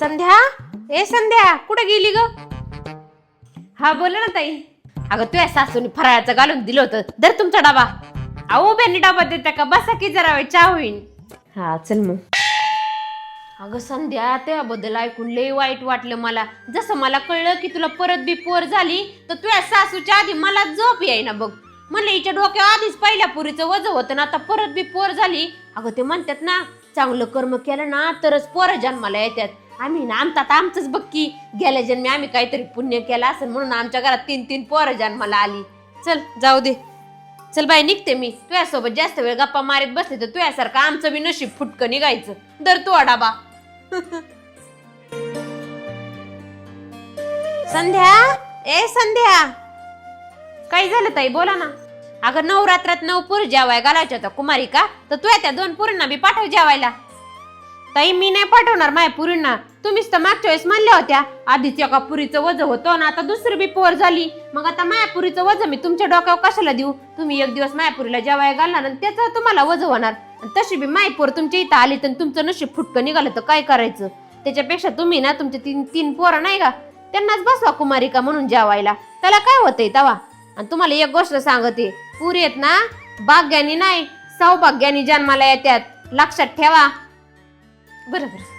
संध्या? ए संध्या कुठे गेली ग? हा बोला ना ताई. अगं तुझ्या सासूने फराळाचं घालून दिलं होतं. दर तुमचा डबा. अहो उभ्यानी डबा देता का? बसा की जरा वेळ चहा होईन. हा चल मग. अगं संध्या त्याबद्दल ऐकून लय वाईट वाटलं मला. जसं मला कळलं की तुला परत बी पोर झाली तर तुझ्या सासूच्या आधी मला झोप येईना बघ. म्हणलं हिच्या डोक्यावर आधीच पहिल्या पुरीचं वज होतं ना आता परत बी पोर झाली. अगं ते म्हणतात ना चांगलं कर्म केलं ना तरच पोरं जन्माला येतात. आम्ही ना आमचा आता आमचंच बघ की गेल्या जन्मी आम्ही काहीतरी पुण्य केलं असेल म्हणून आमच्या घरात तीन तीन पोरं जन्माला आली. चल जाऊ दे. चल बाई निघते मी. तुझ्यासोबत जास्त वेळ गप्पा मारीत बसले तर तुझ्यासारखं आमचं बी नशीब फुटकं निघायचं. दर तू अडाबा संध्या? ए संध्या. काय झालं ताई? बोला ना. अगं नवरात्रात नऊ पूर जेवाय घालायच्या होत्या कुमारी का तर तू त्या दोन पुरींना बी पाठव जेवायला. ताई मी नाही पाठवणार माझ्या पुरींना. तुम्हीच तर मागच्या वेळेस म्हणल्या होत्या आधीच एका पुरीचं वज होतं ना आता दुसरी बी पोर झाली. मग आता मायापुरीचं वज मी तुमच्या डोक्यावर कशाला देऊ? तुम्ही एक दिवस मायापुरीला जेवाय घालणार आणि त्याचं तुम्हाला वज होणार. आणि तशी बी मायपोर तुमच्या इथं आली तर तुमचं नशीब फुटकं निघालं तर काय करायचं? त्याच्यापेक्षा तुम्ही ना तुमचे तीन तीन पोरं नाही का? त्यांनाच बसवा कुमारिका म्हणून जेवायला. त्याला काय होतंय तवा? आणि तुम्हाला एक गोष्ट सांगते पुरी आहेत ना भाग्यानी नाही सौभाग्यानी जन्माला येतात लक्षात ठेवा. बरं बरं.